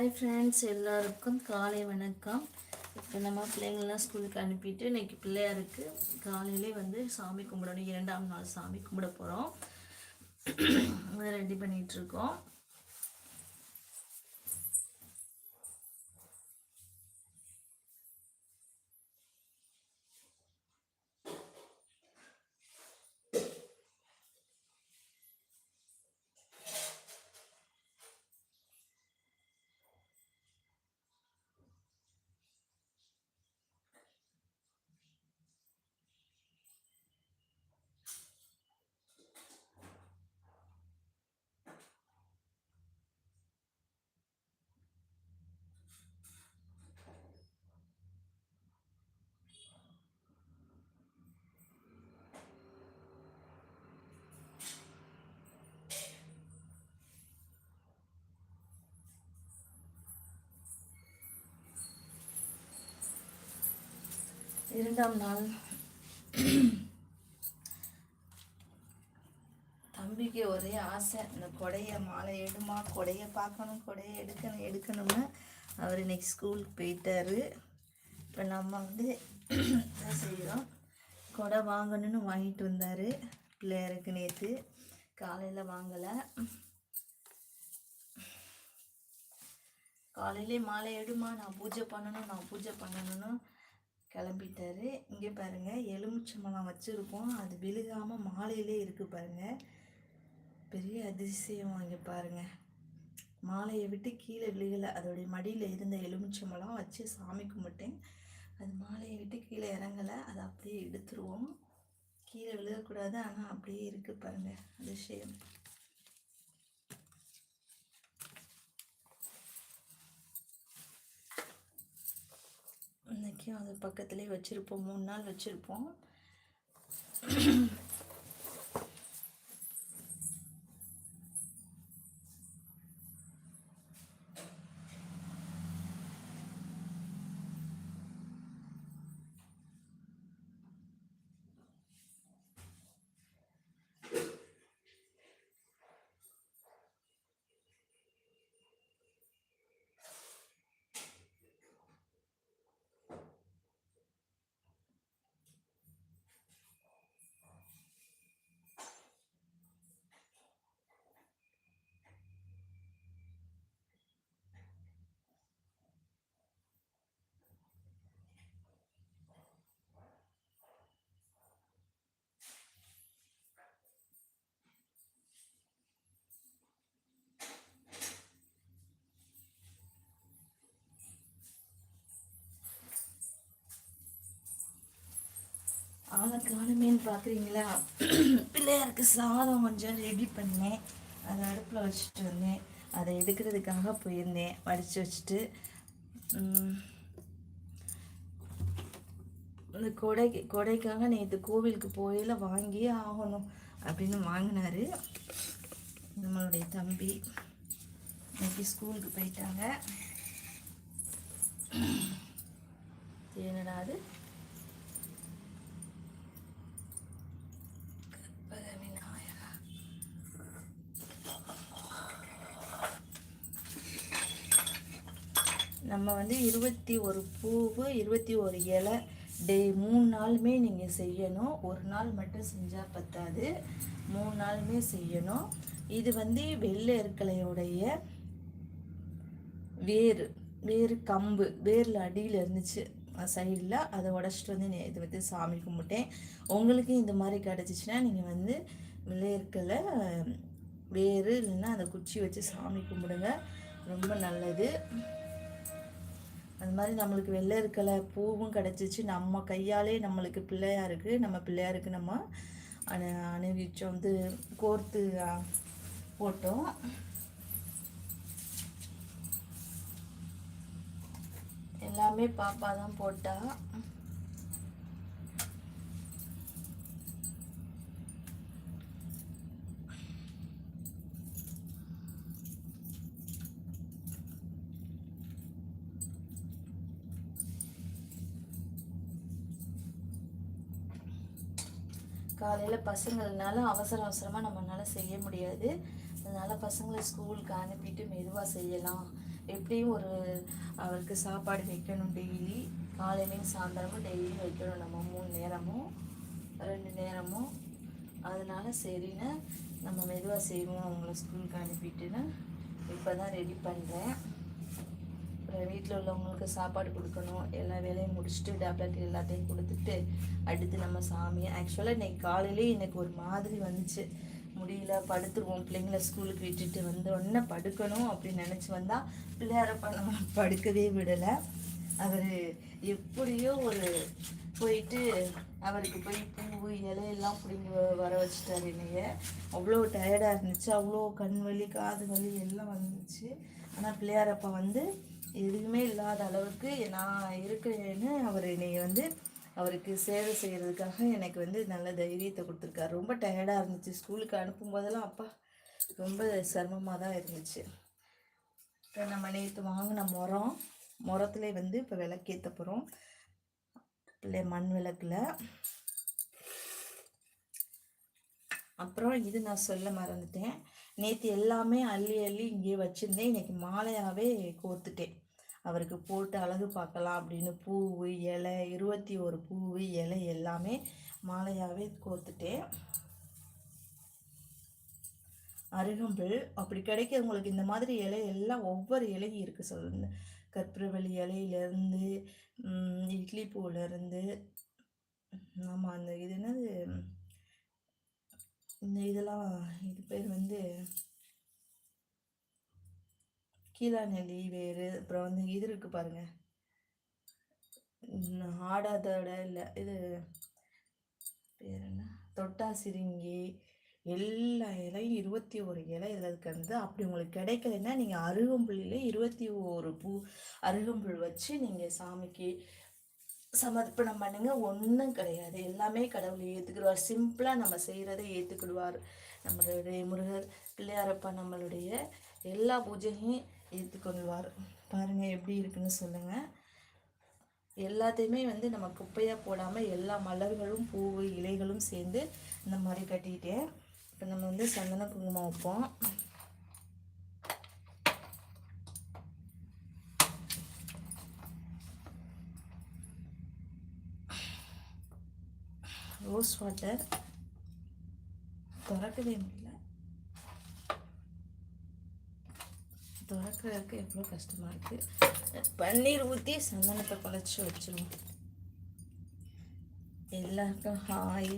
Hi friends எல்லாருக்கும் காலை வணக்கம். இப்போ நம்ம பிள்ளைங்கள்லாம் ஸ்கூலுக்கு அனுப்பிட்டு இன்னைக்கு பிள்ளையாருக்கு காலையிலே வந்து சாமி கும்பிடணும். இரண்டாம் நாள் சாமி கும்பிட போகிறோம் ரெடி பண்ணிகிட்டு இரண்டாம் நாள். தம்பிக்கு ஒரே ஆசை இந்த கொடையை மாலை எடுமா கொடையை பார்க்கணும் கொடையை எடுக்கணும் எடுக்கணும்னு அவர் இன்னைக்கு ஸ்கூலுக்கு போயிட்டாரு. இப்போ நம்ம வந்து என்ன செய்கிறோம் கொடை வாங்கணும்னு வாங்கிட்டு வந்தார் பிள்ளையாருக்கு நேற்று காலையில் வாங்கலை. காலையிலே மாலை எடுமா நான் பூஜை பண்ணணும் நான் பூஜை பண்ணணும்னு கிளம்பிட்டாரு. இங்கே பாருங்கள் எலுமிச்சம்பழம் வச்சுருக்கோம். அது விழுகாமல் மாலையிலே இருக்குது பாருங்கள் பெரிய அதிசயம் இங்கே பாருங்கள் மாலையை விட்டு கீழே விழுகலை. அதோடைய மடியில் இருந்த எலுமிச்சம்பழம் வச்சு சாமி கும்பிட்டேன். அது மாலையை விட்டு கீழே இறங்கலை. அதை அப்படியே எடுத்துருவோம். கீழே விழுகக்கூடாது. ஆனால் அப்படியே இருக்குது பாருங்கள் அதிசயம். இன்றைக்கும் அது பக்கத்துலேயே வச்சுருப்போம். மூணு நாள் வச்சுருப்போம். ஆளுக்கான மீன் பார்க்குறீங்களா பிள்ளையாருக்கு சாதம் கொஞ்சம் ரெடி பண்ணேன். அதை அடுப்பில் வச்சுட்டு வந்தேன். அதை எடுக்கிறதுக்காக போயிருந்தேன். வடித்து வச்சுட்டு இந்த கொடைக்கு கொடைக்காக நேற்று கோவிலுக்கு போயில வாங்கியே ஆகணும் அப்படின்னு வாங்கினாரு. நம்மளுடைய தம்பி. இன்னைக்கு ஸ்கூலுக்கு போயிட்டாங்க. என்னடாது என்னடா அது கற்பக விநாயகா நம்ம வந்து இருபத்தி ஒரு பூவு இருபத்தி ஒரு இலை டே மூணு நாளுமே நீங்கள் செய்யணும். ஒரு நாள் மட்டும் செஞ்சால் பத்தாது. மூணு நாளுமே செய்யணும். இது வந்து வெள்ளை எருக்கலையுடைய வேர் வேர் கம்பு. வேரில் அடியில் இருந்துச்சு சைடில். அதை உடச்சிட்டு வந்து நே- இது வந்து சாமி கும்பிட்டேன். உங்களுக்கு இந்த மாதிரி கிடச்சிச்சின்னா நீங்கள் வந்து விளையற்கலை வேர் இல்லைன்னா அந்த குச்சி வச்சு சாமி கும்பிடுங்க. ரொம்ப நல்லது. அது மாதிரி நம்மளுக்கு வெள்ளை இருக்கலை பூவும் கிடச்சிச்சு. நம்ம கையாலே நம்மளுக்கு பிள்ளையாருக்கு நம்ம பிள்ளையாருக்கு நம்ம அணு அணிவிச்சோம் வந்து கோர்த்து போட்டோம். எல்லாமே பாப்பா தான் போட்டா. காலையில் பசங்கள்னால அவசர அவசரமாக நம்மளால செய்ய முடியாது. அதனால் பசங்களை ஸ்கூலுக்கு அனுப்பிட்டு மெதுவாக செய்யலாம். எப்படியும் ஒரு அவருக்கு சாப்பாடு வைக்கணும் டெய்லி. காலையிலையும் சாயந்தரமும் டெய்லியும் வைக்கணும் நம்ம மூணு நேரமும் ரெண்டு நேரமும். அதனால் சரின்னு நம்ம மெதுவாக செய்வோம். அவங்கள ஸ்கூலுக்கு அனுப்பிட்டுன்னு இப்போ தான் ரெடி பண்ணுறேன் அப்புறம் வீட்டில் உள்ளவங்களுக்கு சாப்பாடு கொடுக்கணும். எல்லா வேலையும் முடிச்சுட்டு டேப்லெட் எல்லாத்தையும் கொடுத்துட்டு அடுத்து நம்ம சாமியை ஆக்சுவலாக இன்னைக்கு காலையிலேயே எனக்கு ஒரு மாதிரி வந்துச்சு. முடியல படுத்துருவோம். பிள்ளைங்கள ஸ்கூலுக்கு விட்டுட்டு வந்த உடனே படுக்கணும் அப்படின்னு நினச்சி வந்தால் பிள்ளையாரப்பா நம்ம படுக்கவே விடலை. அவர் எப்படியோ ஒரு போயிட்டு அவருக்கு போய் பூ இலையெல்லாம் பிடிங்கி வ- வர வச்சுட்டாரு என்னைய. அவ்வளோ டயர்டாக இருந்துச்சு. அவ்வளோ கண் வலி காது வலி எல்லாம் வந்துச்சு. ஆனால் பிள்ளையாரப்பா வந்து எதுவுமே இல்லாத அளவுக்கு நான் இருக்கிறேன்னு அவர் என்னை வந்து அவருக்கு சேவை செய்கிறதுக்காக எனக்கு வந்து நல்ல தைரியத்தை கொடுத்துருக்காரு. ரொம்ப டயர்டாக இருந்துச்சு. ஸ்கூலுக்கு அனுப்பும் போதெல்லாம் அப்பா ரொம்ப சிரமமாக தான் இருந்துச்சு. இப்போ நம்ம நேற்று வாங்கின முறம் முறத்துல வந்து இப்போ விளக்கேற்ற போகிறோம் பிள்ளை மண் விளக்கில். அப்புறம் இது நான் சொல்ல மறந்துட்டேன். நேற்று எல்லாமே அள்ளி அள்ளி இங்கேயே வச்சுருந்தேன். இன்னைக்கு மாலையாகவே கோர்த்துட்டேன் அவருக்கு போட்டு அழகு பார்க்கலாம் அப்படின்னு பூவு இலை இருபத்தி ஒரு பூவு இலை எல்லாமே மாலையாகவே கோர்த்துட்டேன் அருகம்புல் அப்படி கிடைக்கிறவங்களுக்கு இந்த மாதிரி இலை எல்லாம் ஒவ்வொரு இலையும் இருக்குது சொல்லுங்க. கற்பூரவள்ளி இலையிலேருந்து இட்லி பூவிலேருந்து ஆமாம் அந்த இது என்னது? இந்த இதெல்லாம் இது பேர் வந்து கீழாநெல்லி வேறு அப்புறம் வந்து இது இருக்குது பாருங்கள் ஆடாதோட இல்லை. இது பேர் என்ன? தொட்டா சிரிங்கி. எல்லா இலையும் இருபத்தி ஒரு இலை இதில் இருக்கிறது. அப்படி உங்களுக்கு கிடைக்கலன்னா நீங்கள் அருகம்புல்லில் இருபத்தி ஒரு பூ அருகம்புல் வச்சு நீங்கள் சாமிக்கு சமர்ப்பணம் பண்ணுங்க. ஒன்றும் கிடையாது. எல்லாமே கடவுளை ஏற்றுக்கிடுவார் சிம்பிளாக நம்ம செய்கிறதை ஏற்றுக்கிடுவார் நம்மளுடைய முருகர் பிள்ளையாரப்பா நம்மளுடைய எல்லா பூஜையும் ஏற்றுக்கொள்வார் பாருங்கள் எப்படி இருக்குன்னு சொல்லுங்கள் எல்லாத்தையுமே வந்து நம்ம குப்பையாக போடாமல் எல்லா மலர்களும் பூவு இலைகளும் சேர்ந்து இந்த மாதிரி கட்டிட்டேன் இப்போ நம்ம வந்து சந்தன குங்குமம் வைப்போம். ரோஸ் வாட்டர் திறக்கவே முடியல. திறக்கிறதுக்கு எவ்வளோ கஷ்டமாக இருக்குது பன்னீர் ஊற்றி சந்தனத்தை குழச்சி வச்சிருவோம். எல்லாருக்கும் ஹாய்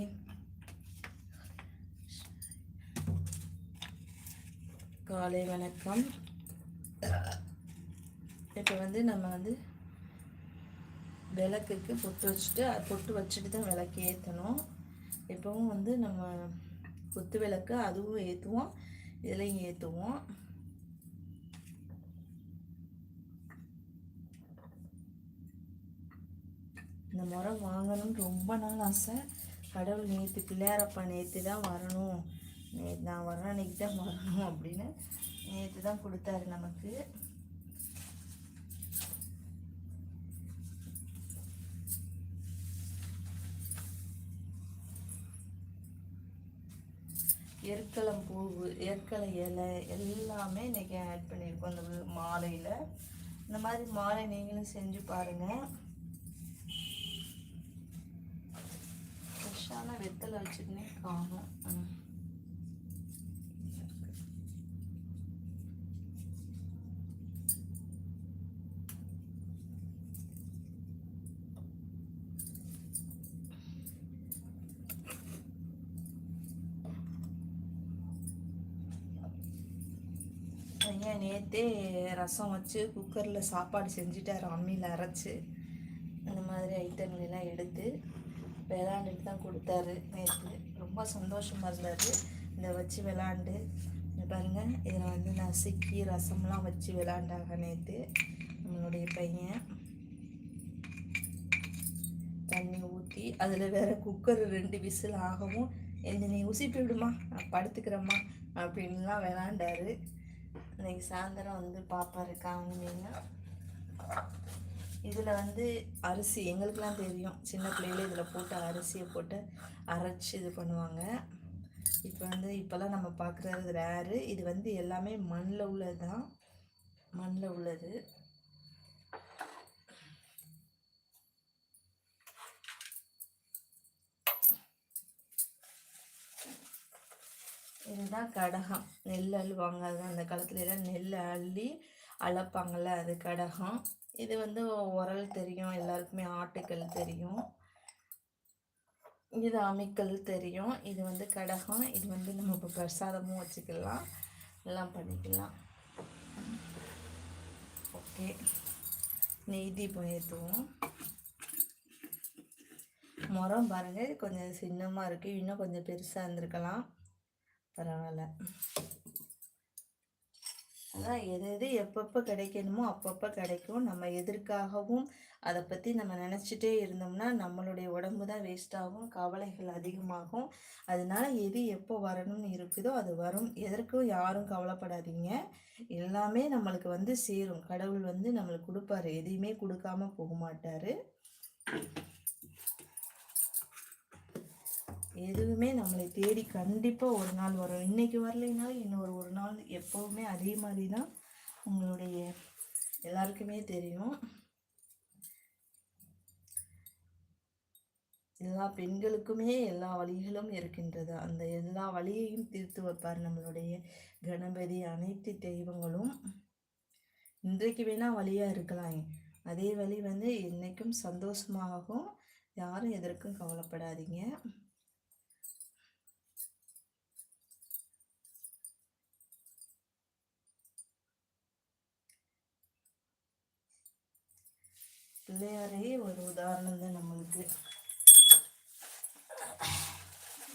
காலை வணக்கம். இப்போ வந்து நம்ம வந்து விளக்குக்கு பொட்டு வச்சுட்டு பொட்டு வச்சுட்டு தான் விளக்கு ஏற்றணும் இப்போவும் வந்து நம்ம குத்து விளக்கு அதுவும் ஏற்றுவோம் இதுலேயும் ஏற்றுவோம் இந்த முறை வாங்கணும்னு ரொம்ப நாள் ஆசை. கடவுள் நேற்று பிள்ளையாரப்பா நேற்று தான் வரணும். நேற்று நான் வர அன்னைக்கு தான் வரணும் அப்படின்னு நேற்று தான் கொடுத்தாரு நமக்கு. எற்களம் பூவு எற்களை இலை எல்லாமே இன்றைக்கி ஆட் பண்ணியிருக்கோம். அந்த மாலையில். இந்த மாதிரி மாலை நீங்களும் செஞ்சு பாருங்கள் வெத்தலை வச்சுக்கினே காணும். ம். நேற்றே ரசம் வச்சு குக்கரில் சாப்பாடு செஞ்சுட்டார். அம்மியில் அரைச்சி. இந்த மாதிரி ஐட்டங்கள் எல்லாம் எடுத்து விளாண்டுட்டு தான் கொடுத்தாரு நேற்று ரொம்ப சந்தோஷமாக இருந்தார். இதை வச்சு விளாண்டு பாருங்கள் இதில் வந்து நசுக்கி ரசம்லாம் வச்சு விளாண்டாங்க நேற்று நம்மளுடைய பையன். தண்ணி ஊற்றி அதில் வேற குக்கர் ரெண்டு விசில் ஆகவும் என்ன நீ உசிப்பி விடுமா? நான் படுத்துக்கிறேம்மா. அப்படின்லாம் விளாண்டாரு இன்னைக்கு சாயந்தரம் வந்து பாப்பா இருக்காங்க. நீங்கள் இதில் வந்து அரிசி எங்களுக்கெலாம் தெரியும். சின்ன பிள்ளையில இதில் போட்டு அரிசியை போட்டு அரைச்சி இது பண்ணுவாங்க. இப்போ வந்து இப்போல்லாம் நம்ம பார்க்குறது ரேரு இது வந்து எல்லாமே மண்ணில் உள்ளது தான். மண்ணில் உள்ளது. இதுதான் கடகம். நெல் அழுவாங்க அது அந்த காலத்துல எல்லாம் நெல் அள்ளி அளப்பாங்கள்ல அது கடகம். இது வந்து உரல் தெரியும் எல்லாருக்குமே ஆட்டுக்கல் தெரியும். இது அமைக்கல் தெரியும். இது வந்து கடகம். இது வந்து நம்ம இப்போ பிரசாதமும் வச்சுக்கலாம். எல்லாம் பண்ணிக்கலாம். ஓகே. நெய் தீபம் ஏற்றுவோம் முறம் பாருங்கள் கொஞ்சம் சின்னமாக இருக்குது இன்னும் கொஞ்சம் பெருசாக இருந்திருக்கலாம். பரவாயில்ல. அதான் எது எது எப்பப்போ கிடைக்கணுமோ அப்பப்போ கிடைக்கும். நம்ம எதற்காகவும் அதை பற்றி நம்ம நினச்சிட்டே இருந்தோம்னா நம்மளுடைய உடம்பு தான் வேஸ்ட் ஆகும். கவலைகள் அதிகமாகும். அதனால எது எப்போ வரணும்னு இருக்குதோ அது வரும். எதற்கும் யாரும் கவலைப்படாதீங்க. எல்லாமே நம்மளுக்கு வந்து சேரும். கடவுள் வந்து நம்மளுக்கு கொடுப்பாரு. எதையுமே கொடுக்காம போக மாட்டார். எதுவுமே நம்மளை தேடி கண்டிப்பாக ஒரு நாள் வரும். இன்றைக்கி வரலைன்னா இன்னொரு ஒரு நாள் எப்போவுமே அதே மாதிரி தான் உங்களுடைய எல்லாருக்குமே தெரியும். எல்லா பெண்களுக்குமே எல்லா வழிகளும் இருக்கின்றது. அந்த எல்லா வழியையும் தீர்த்து வைப்பார் நம்மளுடைய கணபதி. அனைத்து தெய்வங்களும் இன்றைக்கு வேணால் வழியாக இருக்கலாம். அதே வழி வந்து என்றைக்கும் சந்தோஷமாகும் யாரும் எதற்கும் கவலைப்படாதீங்க. பிள்ளையாரே ஒரு உதாரணம் தான் நம்மளுக்கு.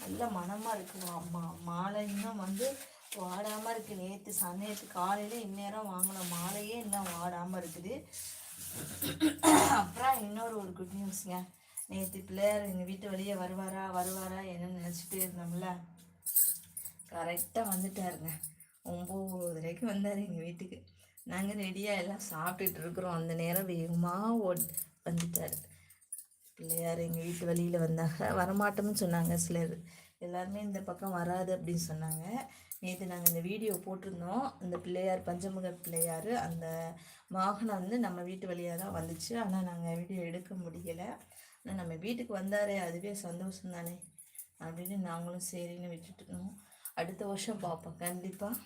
நல்ல மனமாக இருக்குது அம்மா மாலை இன்னும் வந்து வாடாமல் இருக்குது நேற்று சநேற்று காலையில் இந்நேரம் வாங்கின மாலையே இன்னும் வாடாமல் இருக்குது. அப்புறம் இன்னொரு ஒரு குட் நியூஸ்ங்க நேற்று பிள்ளையார் எங்கள் வீட்டு வழியே வருவாரா வருவாரா என்னன்னு நினச்சிட்டே இருந்தோம்ல. கரெக்டாக வந்துட்டாருங்க. ஒம்பது வரைக்கும் வந்தார் எங்கள் வீட்டுக்கு. நாங்கள் ரெடியாக எல்லாம் சாப்பிட்டுட்டு இருக்கிறோம். அந்த நேரம் வேகமாக ஓட் வந்துட்டார். பிள்ளையார் எங்கள் வீட்டு வழியில் வந்தாங்க. வரமாட்டோம்னு சொன்னாங்க சிலர். எல்லாருமே இந்த பக்கம் வராது அப்படின்னு சொன்னாங்க. நேற்று நாங்கள் இந்த வீடியோ போட்டிருந்தோம். இந்த பிள்ளையார் பஞ்சமுக பிள்ளையார் அந்த வாகனம் வந்து நம்ம வீட்டு வழியாக தான் வந்துச்சு. ஆனால் நாங்கள் வீடியோ எடுக்க முடியலை. ஆனால் நம்ம வீட்டுக்கு வந்தாரே அதுவே சந்தோஷம் தானே? அப்படின்னு நாங்களும் சரின்னு விட்டுட்டோம். அடுத்த வருஷம் பார்ப்போம். கண்டிப்பாக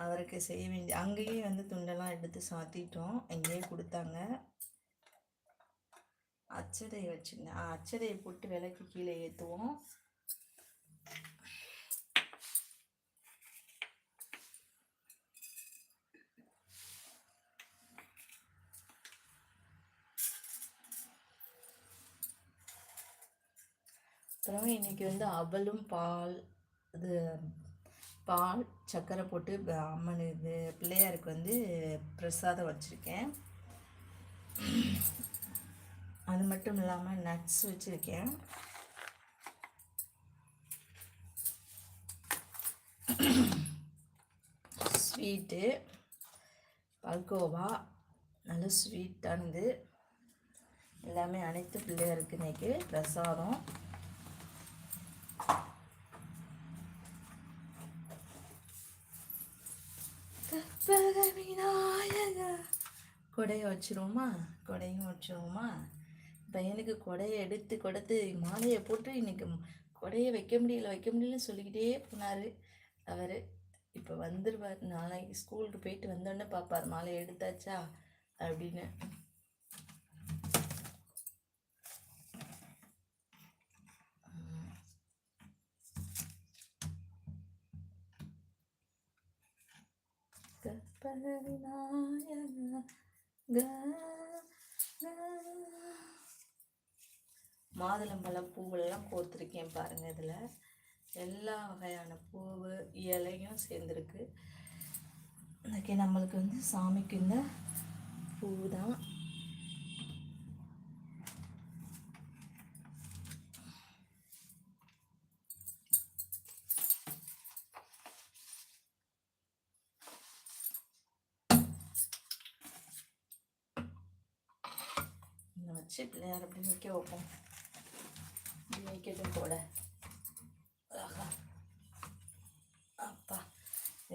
அவருக்கு செய்ய வேண்டிய அங்கேயே வந்து துண்டெல்லாம் எடுத்து சாத்திட்டோம். இங்கேயே கொடுத்தாங்க. அச்சதை வச்சுருந்தேன் அச்சதையை போட்டு விலைக்கு கீழே ஏற்றுவோம் அப்புறம் இன்னைக்கு வந்து அவலும் பால் இது பால் சர்க்கரை போட்டு அம்மன் இது பிள்ளையாருக்கு வந்து பிரசாதம் வச்சுருக்கேன். அது மட்டும் இல்லாமல் நட்ஸ் வச்சுருக்கேன். ஸ்வீட்டு பல்கோவா நல்ல ஸ்வீட்டானது எல்லாமே அனைத்து பிள்ளையாருக்கு இன்னைக்கு பிரசாதம் கற்பக விநாயகா கொடையை வச்சிருவோமா? கொடையும் வச்சிருவோமா? பையனுக்கு கொடையை எடுத்து கொடுத்து மாலையை போட்டு இன்னைக்கு கொடையை வைக்க முடியல வைக்க முடியலன்னு சொல்லிக்கிட்டே போனார் அவர். இப்போ வந்துடுவார் நாளைக்கு ஸ்கூலுக்கு போயிட்டு வந்தோடனே பார்ப்பார் மாலையை எடுத்தாச்சா? அப்படின்னு. கற்பக க மாதுளம்பழம் பூவெல்லாம் கோர்த்துருக்கேன் பாருங்க இதில். எல்லா வகையான பூவு இலையும் சேர்ந்துருக்கு. இன்றைக்கி நம்மளுக்கு வந்து சாமிக்கு இந்த பூ தான் வச்சு பிள்ளையார் அப்படி நிற்க வைப்போம். இப்படி வைக்கட்டும் கூட ஆஹா அப்பா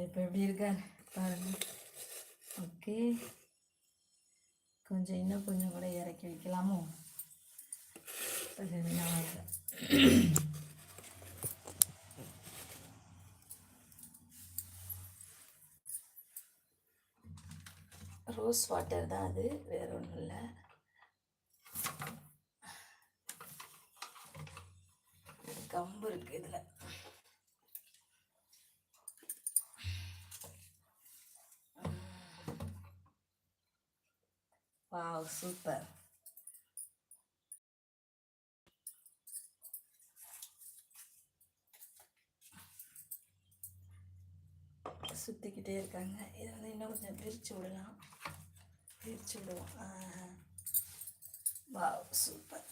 இப்போ எப்படி இருக்கார்? பாருங்க. ஓகே. கொஞ்சம் இன்னும் கொஞ்சம் கூட இறக்கி வைக்கலாமோ? அது நான் ரோஸ் வாட்டர் தான் அது. வேற ஒன்றும் இல்லை. கம்பு இருக்கு இதில். Wow super. சுற்றிக்கிட்டே இருக்காங்க. இதை வந்து இன்னும் கொஞ்சம் பிரித்து விடலாம். பிரித்து விடுவோம். Wow super.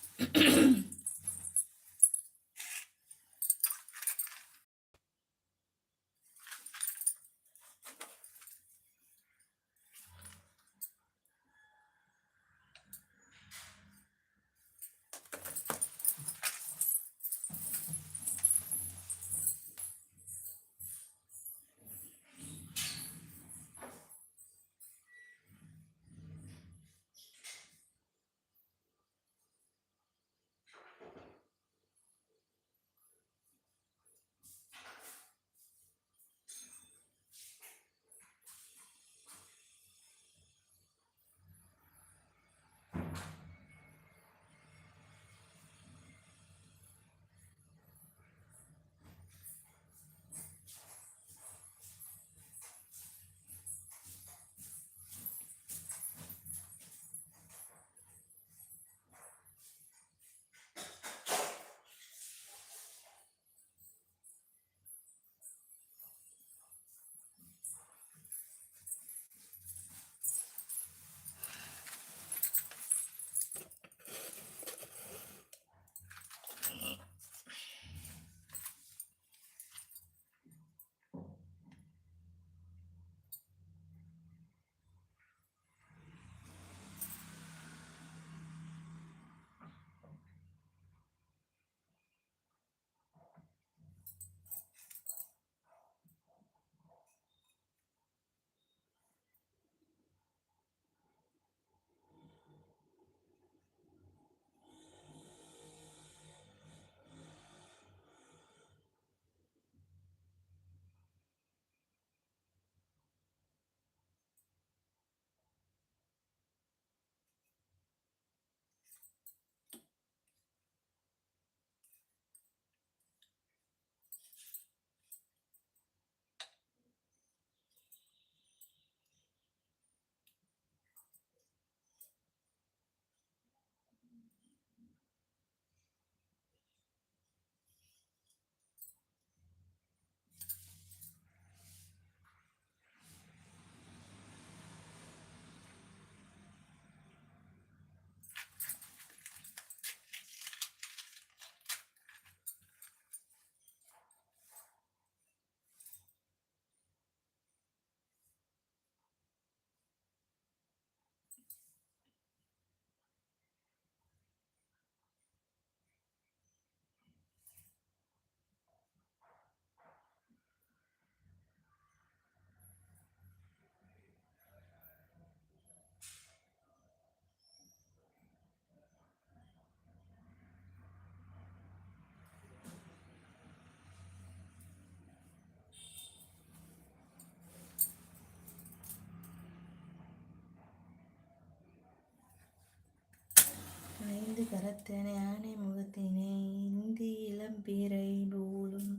ஐந்து ஆனை முகத்தினை இந்தி இளம்பீரை போலும்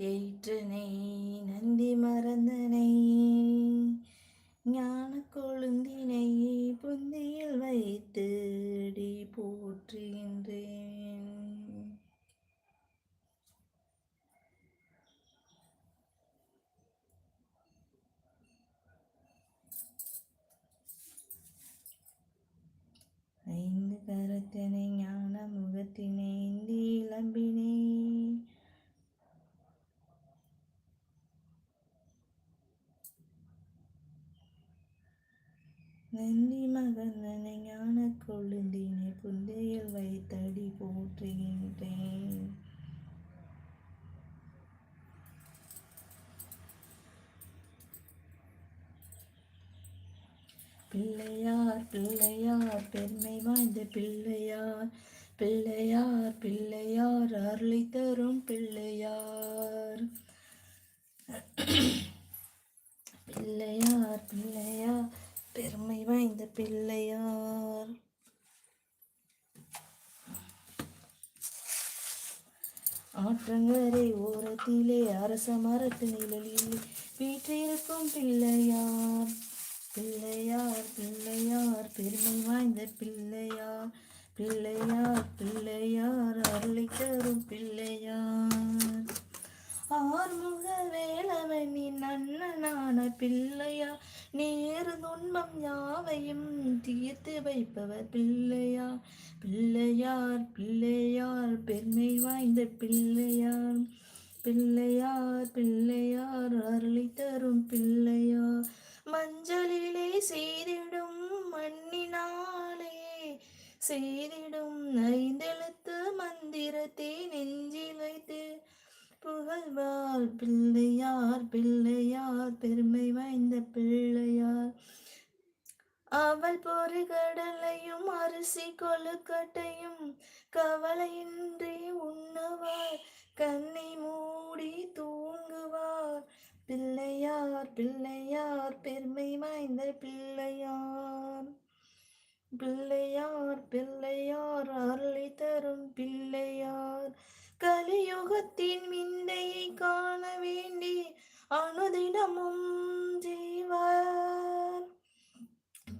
எய் நந்தி மகந்தனை ஞான கொழுந்தினை புந்தையில் வைத்தடி போற்றுகின்றேன். பிள்ளையார் பிள்ளையார் பெருமை வாய்ந்த பிள்ளையார் பிள்ளையார் பிள்ளையார் அருளை தரும் பிள்ளையார். பிள்ளையார் பிள்ளையார் பெருமை வாய்ந்த பிள்ளையார். ஆற்றங்கரை ஓரத்திலே அரச மரத்து நிழலில் வீற்றிருக்கும் பிள்ளையார். பிள்ளையார் பிள்ளையார் பெருமை வாய்ந்த பிள்ளையார். பிள்ளையார் பிள்ளையார் அருளை தரும் பிள்ளையார். ஆறுமுக வேலவனின் அண்ணனான பிள்ளையார் நேரு துன்பம் யாவையும் தீர்த்து வைப்பவர் பிள்ளையார் பிள்ளையார் பிள்ளையார் பெருமை வாய்ந்த பிள்ளையார். பிள்ளையார் பிள்ளையார் அருளை தரும் பிள்ளையார் மஞ்சளிலே செய்திடும் மண்ணினாலே செய்திடும் ஐந்தெழுத்து மந்திரத்தை நெஞ்சில் வைத்து புகழ்வார் பிள்ளையார் பிள்ளையார் பெருமை வாய்ந்த பிள்ளையார். அவள் பொறு கடலையும் அரிசி கொழுக்கட்டையும் கவலையின்றி உண்ணுவார். கண்ணை மூடி தூங்குவார். பிள்ளையார் பிள்ளை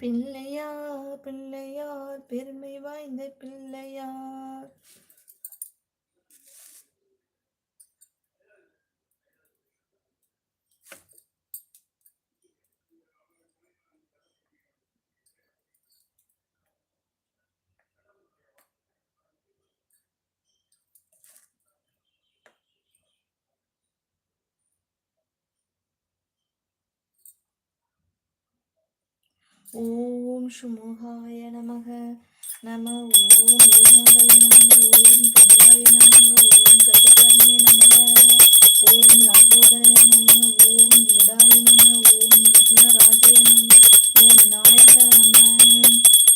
பிள்ளையார் பிள்ளையார் பெருமை வாய்ந்த பிள்ளையார் ஓம் சுமுகாய நமக. நம ஓம் ஏகாதாய நமக ஓம் கபிலாய நமக ஓம் கஜகர்ணிய நமக. ஓம் லம்போதராய நம. ஓம் விடாய நம. ஓம் விக்னராஜய நம. ஓம் நாயக நம.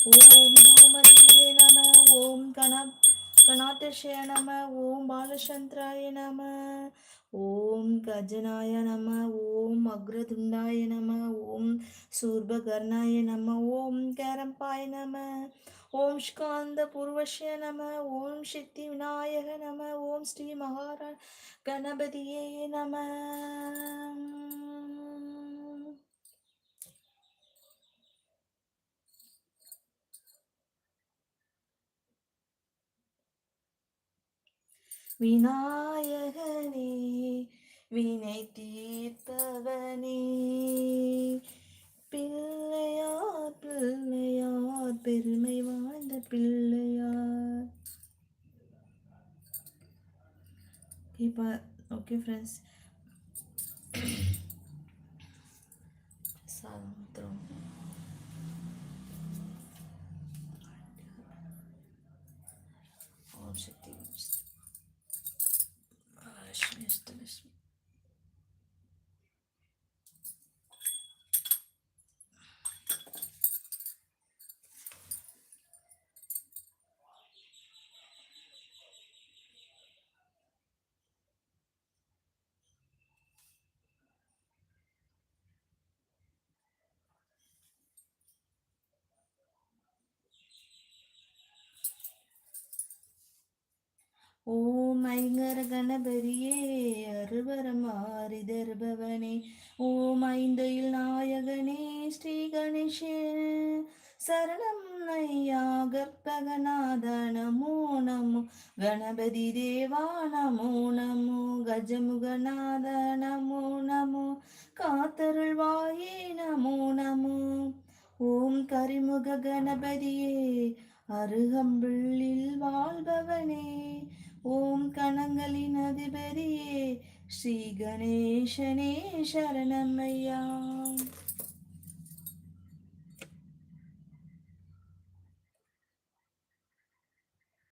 ஓம் தூமதேவே நம. ஓம் கண கணாதர்ஷய நம ஓம் பாலச்சந்திராய நம ஓம் கஜனாய நம ஓம் அக்ரதுண்டாய நம ஓம் சூர்பகர்ணாய நம ஓம் கேரம்பாய நம ஓம் ஸ்காந்த பூர்வஷ்ய நம ஓம் சித்தி விநாயக நம ஓம் ஸ்ரீ மகாரா கணபதியே நம. விநாயகனே வினை தீர்த்தவனே. பிள்ளையார் பிள்ளையார் பெருமை வாழ்ந்த பிள்ளையார். இப்போ ஓகே ஃப்ரெண்ட்ஸ் சாதம் ஓம் சக்தி லட்சுமி அஷ்டலட்சுமி ஓம் ஐங்கர கணபதியே அருவரமாறி தருபவனே ஓம் ஐந்தையில் நாயகனே ஸ்ரீ கணேஷே. சரணம் ஐயா கற்பகநாத நமோ நமோ. கணபதி தேவா நமோ நமோ. கஜமுகநாத நமோ நமோ. காத்தருள்வாயே நமோ நமோ. ஓம் கரிமுக கணபதியே அருகம்பிள்ளில் வாழ்பவனே. ஓம் கணங்களின் அதிபதியே ஸ்ரீ கணேசனே சரணம் ஐயா.